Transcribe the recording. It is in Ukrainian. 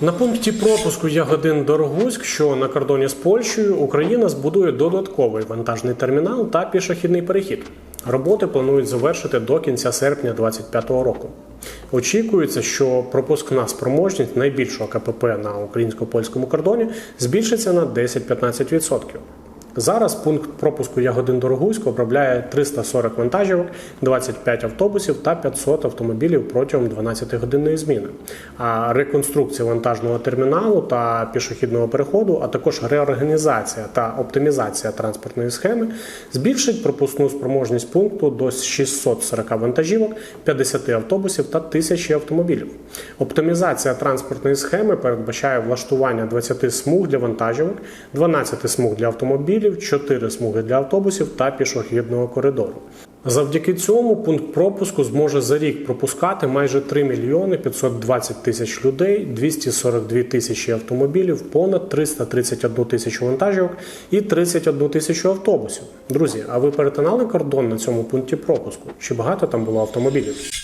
На пункті пропуску Ягодин Дорогуськ, що на кордоні з Польщею, Україна збудує додатковий вантажний термінал та пішохідний перехід. Роботи планують завершити до кінця серпня 2025 року. Очікується, що пропускна спроможність найбільшого КПП на українсько-польському кордоні збільшиться на 10-15%. Зараз пункт пропуску Ягодин Дорогуськ обробляє 340 вантажівок, 25 автобусів та 500 автомобілів протягом 12-годинної зміни. А реконструкція вантажного терміналу та пішохідного переходу, а також реорганізація та оптимізація транспортної схеми збільшить пропускну спроможність пункту до 640 вантажівок, 50 автобусів та 1000 автомобілів. Оптимізація транспортної схеми передбачає влаштування 20 смуг для вантажівок, 12 смуг для автомобілів, 4 смуги для автобусів та пішохідного коридору. Завдяки цьому пункт пропуску зможе за рік пропускати майже 3 мільйони 520 тисяч людей, 242 тисячі автомобілів, понад 331 тисячу вантажівок і 31 тисячу автобусів. Друзі, а ви перетинали кордон на цьому пункті пропуску? Чи багато там було автомобілів?